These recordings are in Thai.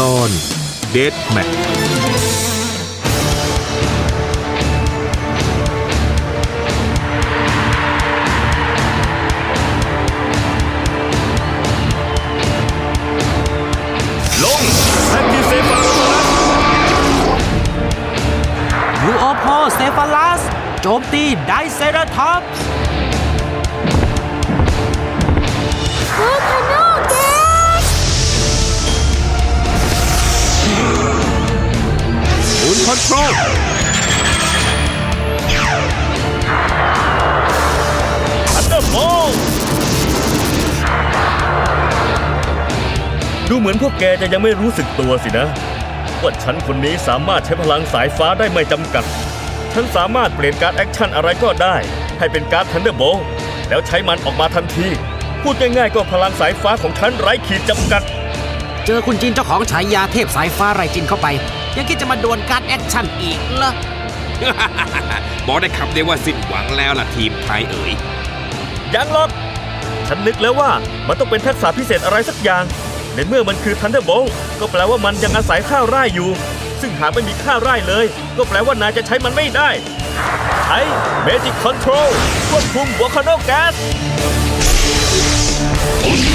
ตอนเดดแมทลงแท็กทีเซฟาร์มายูโอโพเซฟาลัส โจมตีไดเซราท็อปส์ ศูนย์คอนโทรลอันเดอร์โบดูเหมือนพวกแกจะยังไม่รู้สึกตัวสินะ ว่าฉันคนนี้สามารถใช้พลังสายฟ้าได้ไม่จำกัด ฉันสามารถเปลี่ยนการดแอคชั่นอะไรก็ได้ ให้เป็นการ์ดทันเดอร์โบแล้วใช้มันออกมาทันที พูดง่ายๆก็พลังสายฟ้าของฉันไร้ขีดจำกัด เจอคุณจินเจ้าของฉายาเทพสายฟ้าไรจินเข้าไป ยังคิดจะมาดวลการดแอคชั่นอีกเหรอ บอกได้คำเดียวว่าสิ้นหวังแล้วล่ะทีมไทยเอ๋ย ยังหรอก ฉันนึกแล้วว่ามันต้องเป็นทักษะพิเศษอะไรสักอย่าง ในเมื่อมันคือ Thunderbolt ก็แปลว่ามันยังอาศัยข้าวไร่อยู่ ซึ่งหากไม่มีข้าวไร่เลย ก็แปลว่านายจะใช้มันไม่ได้ ใช้ Magic Control ควบคุม Volcano Gas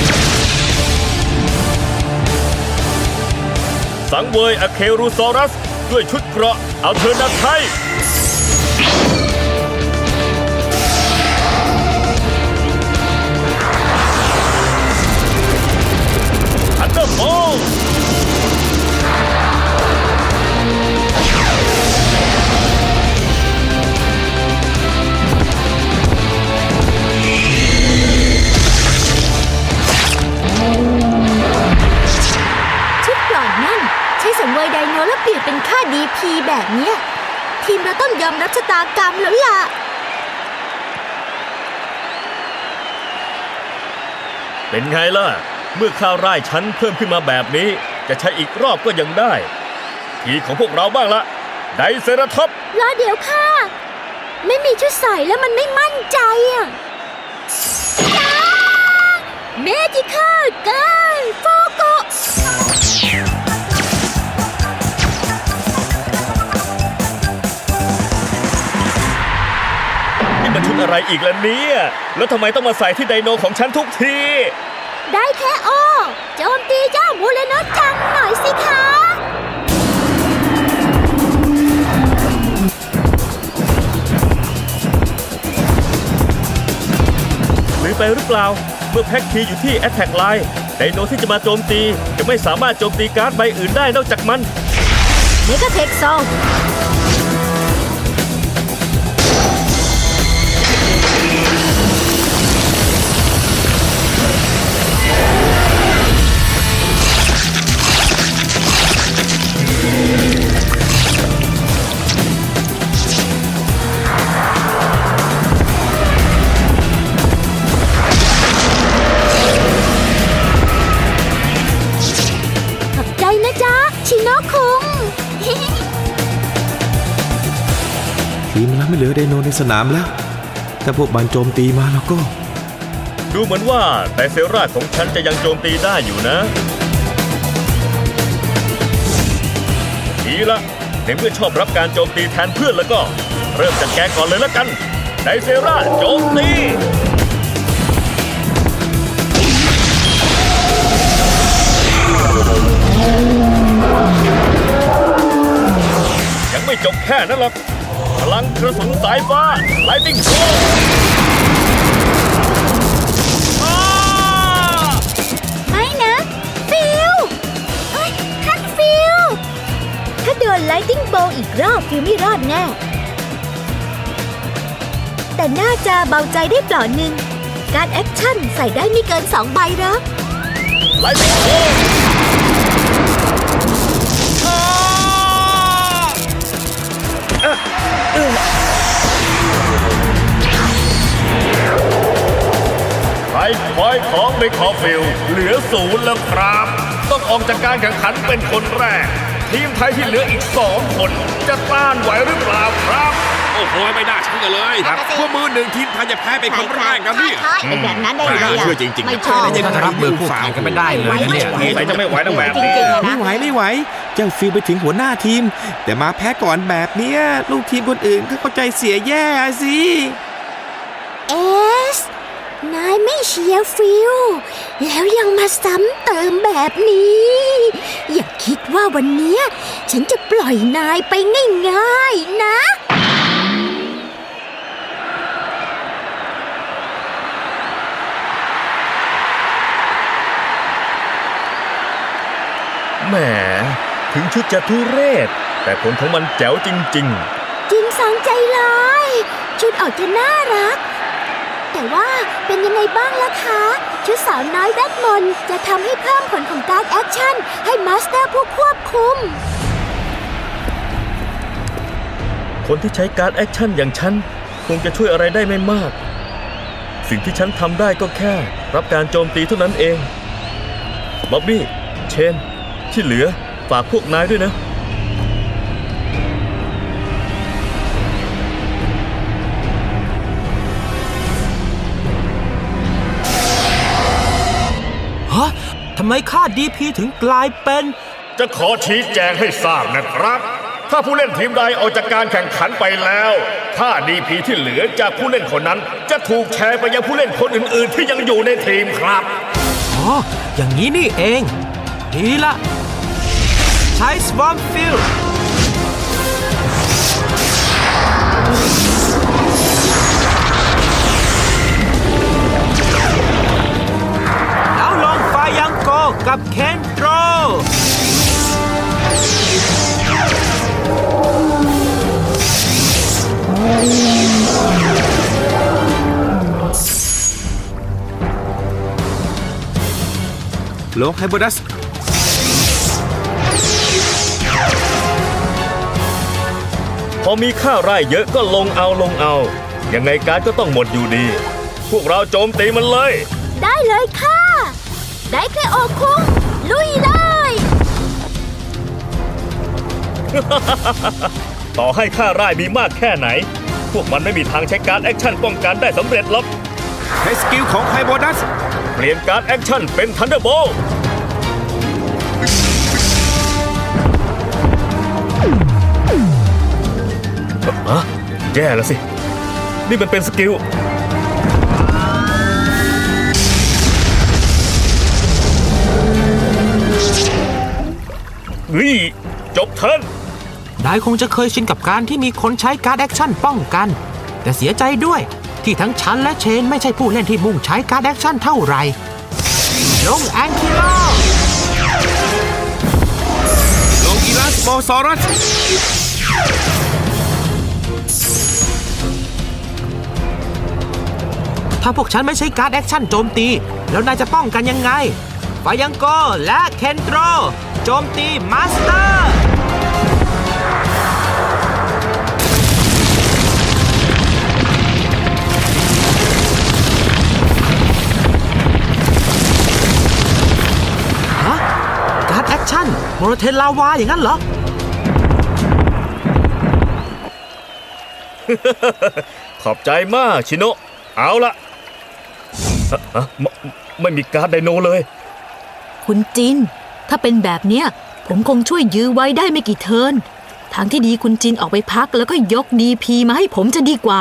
สัังเวยอเครูซอรัส ด้วยชุดเกราะอัลเทอร์นาไทอันเดอร์โบชุดกล่อนนั่น ช้สังเวยไดโนแล้วเปลี่ยนเป็นค่าดีพีแบบเนี้ย ทีมเราต้องยอมรับชะตากรรมแล้วล่ะเป็นไงล่ะ เมื่อข้าวไร่ชั้นเพิ่มขึ้นมาแบบนี้ จะใช้อีกรอบก็ยังได้ ทีของพวกเราบ้างละไดเซราท็อปรอเดี๋ยวค่ะ ไม่มีชุดใส่แล้วมันไม่มั่นใจอะเมจิคอลเกิร์ลโฟโก นี่มันชุดอะไรอีกล่ะเนี่ย แล้วทำไมต้องมาใส่ที่ไดโนของฉันทุกที ได้แค่โอโจมตีเจ้ามูเลนสจังหน่อยสิคะ หรือไปหรือเปล่า เมื่อแพ็กทีอยู่ที่ Attack Line ไดโนที่จะมาโจมตี จะไม่สามารถโจมตีการ์ดใบอื่นได้นอกจากมันเมกาเทคซอง ขอบใจนะจ๊ะ ชิโนคุง ทีมเราไม่เหลือไดโนในสนามแล้ว ถ้าพวกมันโจมตีมาแล้วก็ ดูเหมือนว่าแต่เซราของฉันจะยังโจมตีได้อยู่นะ ดีละในเมื่อชอบรับการโจมตีแทนเพื่อนแล้วก็ เริ่มจากแกก่อนเลยละกัน ไดเซราโจมตียังไม่จบแค่นั้นหรอกพลังกระสุนสายฟ้าไลติงโช นไลติ้งโบอีกรอบฟิลไม่รอดแน่ แต่น่าจะเบาใจได้เปล่าหนึ่ง การแอคชั่นใส่ได้ไม่เกินสองใบหรอกไลติงโชว์ไฟพอยของเบคอฟิลเหลือศูนย์แล้วครับ ต้องออกจากการแข่งขันเป็นคนแรกแถ ทีมไทยที่เหลืออีกสองคน จะต้านไหวหรือเปล่าครับ โอ้โหไม่น่าเชื่อเลยครับว่ามือหนึ่งทีมไทยจะแพ้เป็นคนแรกนะเนี่ยใช่ๆเป็นแบบนั้นได้ไงไม่น่าอะเชื่อจริงๆไม่ชอบไม่น่าถ้ารับมือคู่แข่งกันไม่ได้เลยนะเนี่ยสงสัยจะไม่ไหวนะแบบจนี้ริงๆอะไม่นะไหวไม่ไหวเจ้าฟิลไปถึงหัวหน้าทีม แต่มาแพ้ก่อนแบบเนี้ยลูกทีมคนอื่นก็เข้าใจเสียแย่สิเอสนายไม่เชียร์ฟิลแล้วยังมาซ้ำเติมแบบนี้อย่าคิด ว่าวันเนี้ยฉันจะปล่อยนายไปง่ายๆนะ แหม ถึงชุดจะทุเรศ แต่ผลของมันแจ๋วจริงจินสังใจร้ายชุดออกจะน่ารัก แต่ว่าเป็นยังไงบ้างล่ะคะ ชุดสาวน้อยแบทมนต์จะทำให้เพิ่มผลของการแอคชั่น ให้มาสเตอร์ผู้ควบคุม คนที่ใช้การดแอคชั่นอย่างฉัน คงจะช่วยอะไรได้ไม่มาก สิ่งที่ฉันทำได้ก็แค่ รับการโจมตีเท่านั้นเองบ๊อบบี้ เชน ที่เหลือฝากพวกนายด้วยนะำไมค่า DP ถึงกลายเป็น จะขอชี้แจงให้ทราบนะครับ ถ้าผู้เล่นทีมใดออกจากการแข่งขันไปแล้วค่าดีพีที่เหลือจากผู้เล่นคนนั้น จะถูกแชร์ไปยังผู้เล่นคนอื่น ๆ ที่ยังอยู่ในทีมครับ อ๋อ อย่างนี้นี่เอง ดีละ ใช้ Swarm Field แล้ว ลกไฮโบดัสพอมีค่าไร่เยอะก็ลงเอาลงเอา ยังไงการดก็ต้องหมดอยู่ดี พวกเราโจมตีมันเลย ได้เลยค่ะ ได้แค่โอคุ้งลุยเลย ต่อให้ค่าไร่มีมากแค่ไหน พวกมันไม่มีทางใช้การดแอคชั่นป้องกันได้สำเร็จหรอกใช้สกิลของไฮโบดัส เปลี่ยนการแอคชั่นเป็นทันเดอร์โบลอะแย่แล้วสิ นี่มันเป็นสกิลเฮ้ยจบเทิร์นนายคงจะเคยชินกับการที่มีคนใช้การ์ดแอคชั่นป้องกัน แต่เสียใจด้วย ที่ทั้งฉันและเชนไม่ใช่ผู้เล่นที่มุ่งใช้การแอคชั่นเท่าไหร่ลงแองคิโลลงอีลัสโบซอรัสถ้าพวกฉันไม่ใช้การแอคชั่นโจมตี แล้วนายจะป้องกันยังไงไฟยังโกและเคนโตรโจมตีมาสเตอร์ โมโนเทนลาวาอย่างนั้นเหรอ ขอบใจมากชิโนะเอาละอะอะไม่ไม่มีการ์ดไดโนเลย คุณจิน ถ้าเป็นแบบเนี้ย ผมคงช่วยยื้อไว้ได้ไม่กี่เทิร์นทางที่ดีคุณจินออกไปพักแล้วก็ยกดีพีมาให้ผมจะดีกว่า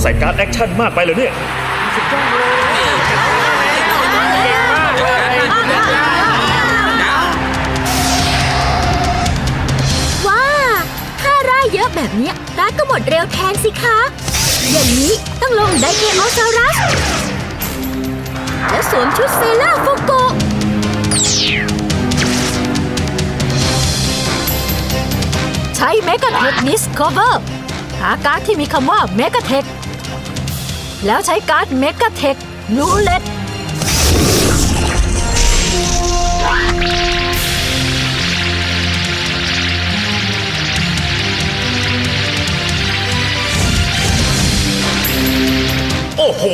ใส่การ์ดแอคชั่นมากไปเลยเนี่ยว้าถ้าร่ายเยอะแบบเนี้ยร้านก็หมดเร็วแทนสิคะ อย่างนี้ต้องลงไดเกโอซารัสแล้วสวมชุดเซล่าฟุโกใช้เมก a เทคนิส o อ e r หาการ์ดที่มีคำว่าเมก a เทค แล้วใช้การ์ดเมกาเทคลูเล็ตโอ้โห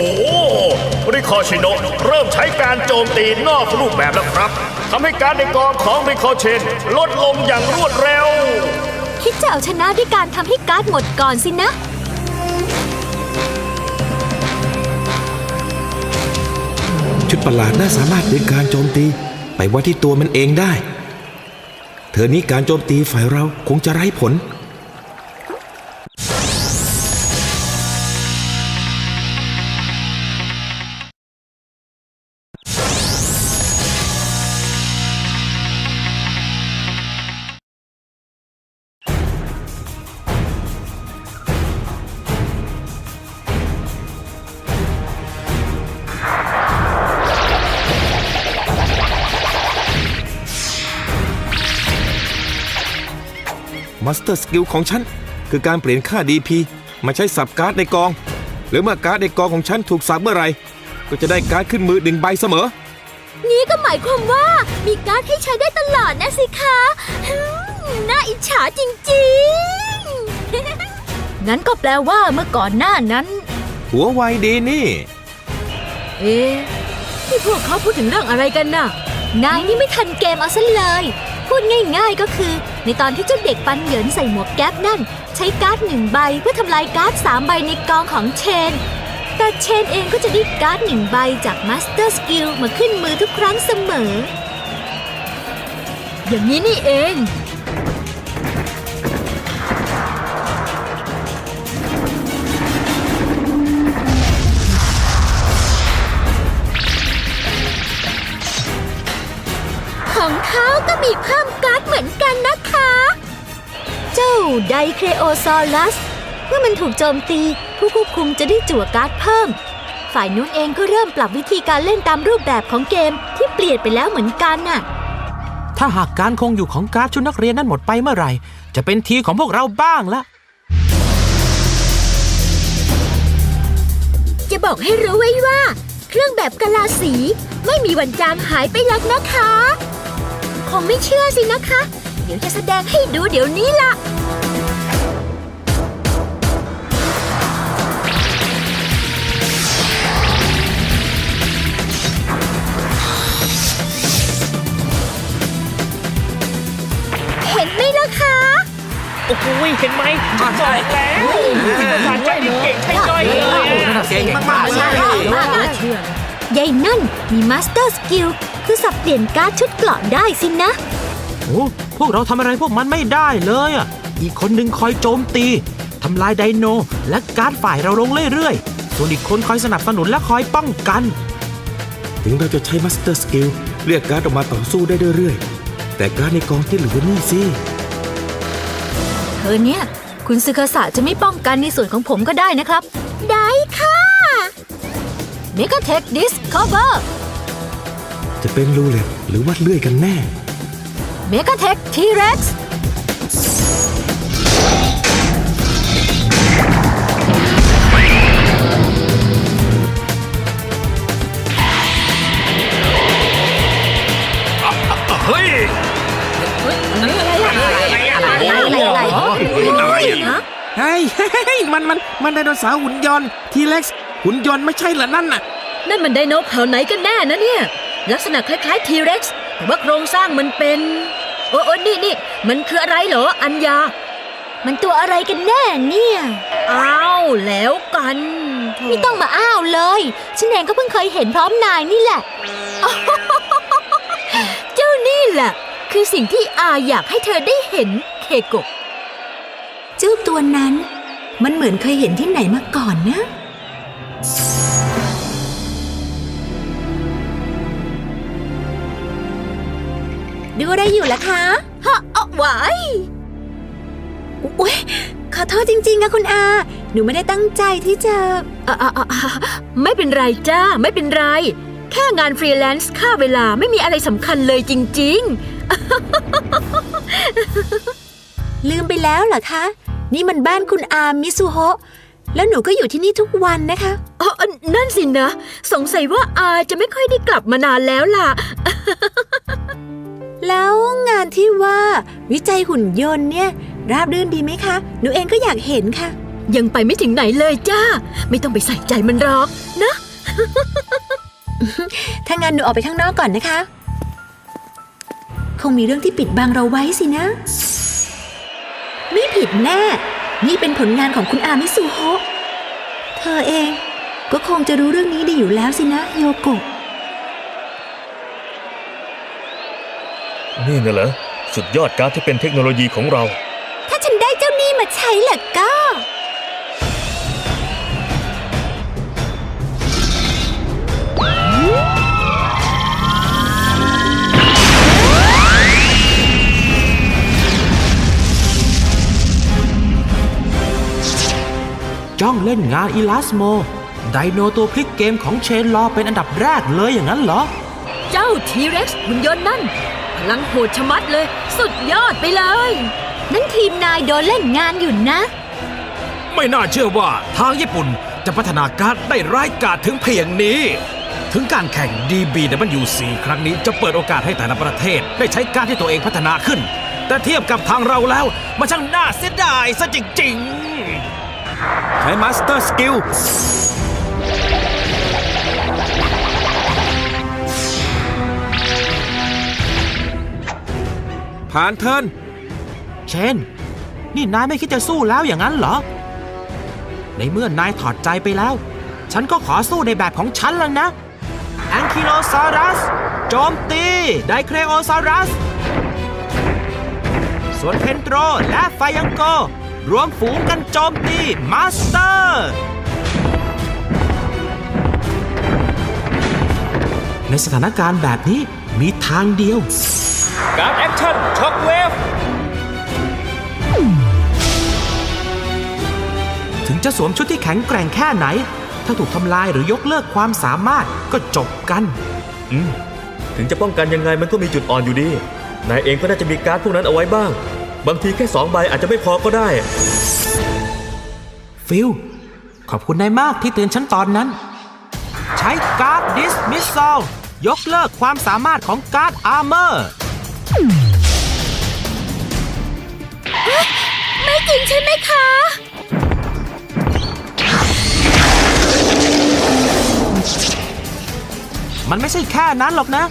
ริคอชิโนเริ่มใช้การโจมตีนอกรูปแบบแล้วครับทำให้การในกองของริคอเชนลดลงอย่างรวดเร็ว คิดจะเอาชนะด้วยการทำให้การ์ดหมดก่อนสินะ ชุดประหลาดน่าสามารถดึงการโจมตีไปไว้ที่ตัวมันเองได้ เธอนี้การโจมตีฝ่ายเราคงจะไร้ผล มาสเตอร์สกิลของฉัน คือการเปลี่ยนค่า DP มาใช้สับการ์ดในกอง หรือเมื่อการ์ดในกองของฉันถูกสับเมื่อไหร่ ก็จะได้การ์ดขึ้นมือหนึ่งใบเสมอ นี่ก็หมายความว่ามีการ์ดให้ใช้ได้ตลอดนะสิคะฮึ่มน่าอิจฉาจริงๆ งั้นก็แปลว่าเมื่อก่อนหน้านั้น หัวไวดีนี่ เอ๊ะที่พวกเขาพูดถึงเรื่องอะไรกันน่ะ นายนี่ไม่ทันเกมเอาซะเลย พูดง่ายๆก็คือ ในตอนที่เจ้าเด็กปันเหยินใส่หมวกแก๊ปนั่น ใช้การ์ดหนึ่งใบเพื่อทำลายการ์ดสามใบในกองของเชน แต่เชนเองก็จะได้การ์ดหนึ่งใบจากมาสเตอร์สกิลมาขึ้นมือทุกครั้งเสมอ อย่างนี้นี่เอง เขาก็มีเพิ่มการ์ดเหมือนกันนะคะ เจ้าไดเครโอซอลัส เมื่อมันถูกโจมตีผู้ควบคุมจะได้จั่วการ์ดเพิ่ม ฝ่ายนู้นเองก็เริ่มปรับวิธีการเล่นตามรูปแบบของเกมที่เปลี่ยนไปแล้วเหมือนกันน่ะ ถ้าหากการคงอยู่ของการ์ดชุดนักเรียนนั้นหมดไปเมื่อไหร่ จะเป็นทีของพวกเราบ้างละจะบอกให้รู้ไว้ว่า เครื่องแบบกะลาสีไม่มีวันจางหายไปหรอกนะคะ คงไม่เชื่อสินะคะ เดี๋ยวจะแสดงให้ดูเดี๋ยวนี้ล่ะ เห็นไหมล่ะคะโอ้โหเห็นไหมบอกแล้วผ่านใจนี่เก่งใช่ย่อยเลยอะ เก่งมากๆเลยน่าเชื่อ ยายนั่นมีมาสเตอร์สกิลคือสับเปลี่ยนการ์ดชุดเกราะได้สินะ โอ้พวกเราทำอะไรพวกมันไม่ได้เลยอะ อีกคนหนึ่งคอยโจมตีทำลายไดโน และการ์ดฝ่ายเราลงเรื่อยๆ ส่วนอีกคนคอยสนับสนุนและคอยป้องกัน ถึงเราจะใช้มาสเตอร์สกิลเรียกการ์ดออกมาต่อสู้ได้เรื่อยๆ แต่การ์ดในกองที่เหลือนี่สิเธอเนี่ย คุณซึคาสะจะไม่ป้องกันในส่วนของผมก็ได้นะครับได้ค่ะ เมกาเทคดิสคอเวอร์จะเป็นรูเล็ตหรือว่าเลื่อยกันแน่ เมกาเทคทีเร็กซ์เฮ้ยเฮ้ยเฮ้ยมันมันมันไดโนเสาร์หุ่นยนต์ทีเล็กซ์ หุ่นยนต์ไม่ใช่เหรอนั่นน่ะ นั่นมันไดโนเผ่าไหนกันแน่นะเนี่ย ลักษณะคล้ายๆทีเร็กซ์แต่ว่าโครงสร้างมันเป็น โอ้โอ้นี่นี่มันคืออะไรเหรออัญญา มันตัวอะไรกันแน่เนี่ยอ้าวแล้วกันโถไม่ต้องมาอ้าวเลย ฉันเองก็เพิ่งเคยเห็นพร้อมนายนี่แหละ เจ้านี่แหละ คือสิ่งที่อาอยากให้เธอได้เห็นเคโกะ เจ้าตัวนั้น มันเหมือนเคยเห็นที่ไหนมาก่อนนะ ดูอะไรอยู่ล่ะคะฮะเอาไว้อุ๊ยขอโทษจริงๆนะคุณอา หนูไม่ได้ตั้งใจที่จะอะอะอะอะไม่เป็นไรจ้า ไม่เป็นไร แค่งานฟรีแลนซ์ค่าเวลาไม่มีอะไรสำคัญเลยจริง ลืมไปแล้วเหรอคะ นี่มันบ้านคุณอามิซุโฮะ แล้วหนูก็อยู่ที่นี่ทุกวันนะคะๆอ๋อนั่นสินะ สงสัยว่าอาจะไม่ค่อยได้กลับมานานแล้วล่ะ แล้วงานที่ว่าวิจัยหุ่นยนต์เนี่ย ราบรื่นดีไหมคะ หนูเองก็อยากเห็นค่ะ ยังไปไม่ถึงไหนเลยจ้า ไม่ต้องไปใส่ใจมันหรอกนะ ถ้างั้นหนูออกไปข้างนอกก่อนนะคะ คงมีเรื่องที่ปิดบังเราไว้สินะ ไม่ผิดแน่ นี่เป็นผลงานของคุณอามิสุโฮะเธอเองก็คงจะรู้เรื่องนี้ดีอยู่แล้วสินะโยโกะ นี่น่ะเหรอสุดยอดการ์ดที่เป็นเทคโนโลยีของเรา ถ้าฉันได้เจ้านี่มาใช้ล่ะก็ จ้องเล่นงานอีลาสโม ไดโนตัวพลิกเกมของเชนลอเป็นอันดับแรกเลยอย่างนั้นเหรอ เจ้าทีเร็กซ์หุ่นยนต์นั่น พลังโหดชะมัดเลย สุดยอดไปเลย นั่นทีมนายโดนเล่นงานอยู่นะ ไม่น่าเชื่อว่าทางญี่ปุ่นจะพัฒนาการดได้ร้ายกาจถึงเพียงนี้ ถึงการแข่ง DBWC ครั้งนี้จะเปิดโอกาสให้แต่ละประเทศได้ใช้การดที่ตัวเองพัฒนาขึ้น แต่เทียบกับทางเราแล้ว มันช่างน่าเสียดายซะจริงๆใช้มาสเตอร์สกิล ผ่านเทิร์นเชน นี่นายไม่คิดจะสู้แล้วอย่างนั้นเหรอ ในเมื่อนายถอดใจไปแล้ว ฉันก็ขอสู้ในแบบของฉันแล้วนะ แองคิโลซารัส โจมตี ไดเครโอซารัส ส่วนเพนโตรและไฟยังโก รวมฝูงกันโจมตีมาสเตอร์ ในสถานการณ์แบบนี้มีทางเดียว การแอคชั่นช็อคเวฟถึงจะสวมชุดที่แข็งแกร่งแค่ไหน ถ้าถูกทำลายหรือยกเลิกความสามารถก็จบกัน อืม ถึงจะป้องกันยังไงมันก็มีจุดอ่อนอยู่ดี นายเองก็น่าจะมีการ์ดพวกนั้นเอาไว้บ้าง บางทีแค่สองใบอาจจะไม่พอก็ได้ ฟิล ขอบคุณนายมากที่เตือนฉันตอนนั้น ใช้การ์ดดิสมิสซอลยกเลิกความสามารถของการ์ดอาร์เมอร์ ไม่จริงใช่ไหมคะ มันไม่ใช่แค่นั้นหรอกนะ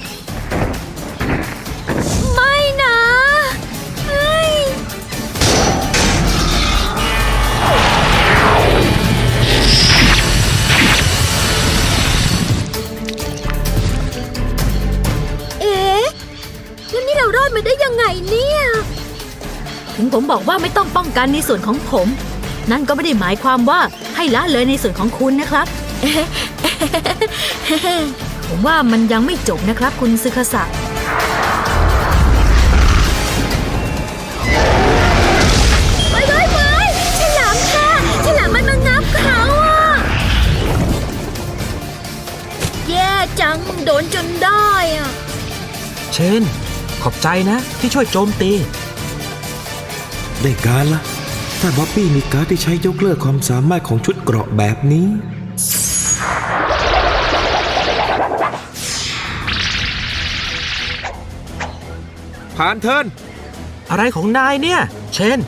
เนี่ย ถึงผมบอกว่าไม่ต้องป้องกันในส่วนของผม นั่นก็ไม่ได้หมายความว่าให้ละเลยในส่วนของคุณนะครับ ผมว่ามันยังไม่จบนะครับ คุณซึคาสะไปเลยไปฉลามค่ะฉลามมันมางับเขาอะแย่จังโดนจนได้อะเชนข อบใจนะที่ช่วยโจมตี ได้การละ ถ้าบ๊อบบี้มีการ์ดที่ใช้ยกเลิกความสามารถของชุดเกราะแบบนี้ ผ่านเทิร์นอะไรของนายเนี่ย เชน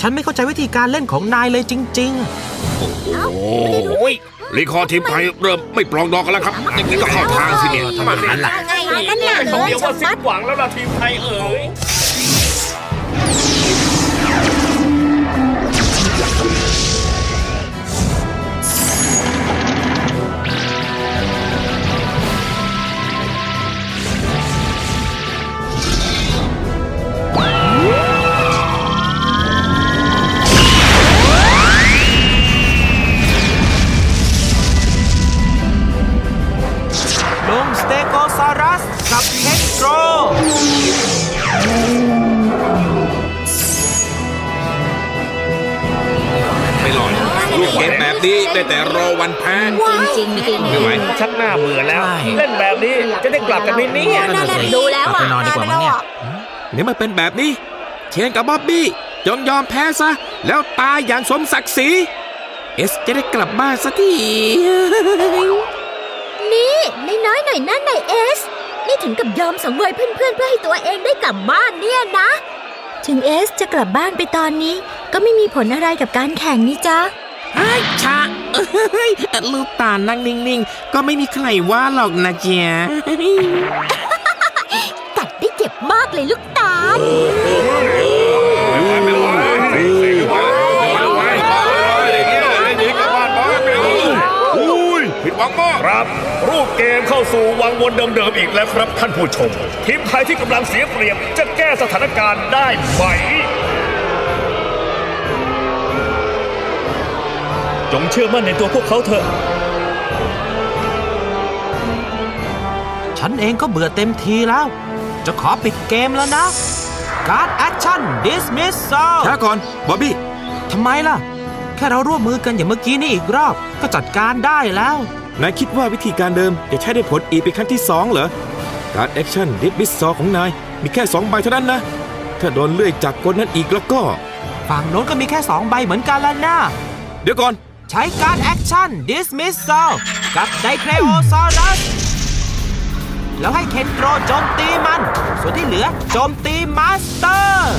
ฉันไม่เข้าใจวิธีการเล่นของนายเลยจริง ๆ โอ้ย รีคอร์ทีมไทยเริ่มไม่ปลองดองกันแล้วครับอย่างนี้ก็เข้าทางสิเนี่ยทำไมล่ะไงนั่นน่ะคำเดียวว่าสิ้นหวังแล้วล่ะทีมไทยเอ๋ย ซารัส กับเคนโตรไม่รอดลูกเกมแบบนี้ได้แต่รอวันแพ้จริงๆจริงไม่ไหวชักหน้าเบื่อแล้วใช่เล่นแบบนี้จะได้กลับกันไหมเนี่ยนั่นน่ะสิดูแล้วอะไปนอนดีกว่ามั้งเนี่ยเดี๋ยวมันเป็นแบบนี้ เชนกับบ๊อบบี้จงยอมแพ้ซะ แล้วตายอย่างสมศักดิ์ศรีเอสจะได้กลับบ้านสักที นี่น้อยๆหน่อยนั่นนายเอส นี่ถึงกับยอมสังเวยเพื่อนๆเพื่อให้ตัวเองได้กลับบ้านเนี่ยนะ ถึงเอสจะกลับบ้านไปตอนนี้ ก็ไม่มีผลอะไรกับการแข่งนี่จ๊ะเฮ้ยชะเฮ้ยลูกตานั่งนิ่งๆ ก็ไม่มีใครว่าหรอกนะเจ๊ะกัดได้เจ็บมากเลยลูกตาลไม่ไหวไม่ไหวไม่ไหวหนีกลับบ้านไปไม่ไหวอุ้ยผิดหวังมากครับ รูปเกมเข้าสู่วังวนเดิมๆอีกแล้วครับท่านผู้ชม ทีมไทยที่กำลังเสียเปรียบจะแก้สถานการณ์ได้ไหม จงเชื่อมั่นในตัวพวกเขาเถอะ ฉันเองก็เบื่อเต็มทีแล้ว จะขอปิดเกมแล้วนะ การ์ดแอคชั่น dismissal ช้าก่อนบอบบี้ทำไมล่ะ แค่เราร่วมมือกันอย่างเมื่อกี้นี่อีกรอบ ก็จัดการได้แล้ว นายคิดว่าวิธีการเดิมจะใช้ได้ผลอีกเป็นครั้งที่สองเหรอ การแอคชั่นดิสบิสซอของนายมีแค่สองใบเท่านั้นนะ ถ้าโดนเลื่อยจากกลนั้นอีกแล้วก็ ฝั่งโน้นก็มีแค่ 2 ใบเหมือนกันแล้วนะเดี๋ยวก่อน ใช้การแอคชั่น dismissal กับไดเครโอซอรัสแล้วให้เคนโตรโจมตีมัน ส่วนที่เหลือโจมตีมาสเตอร์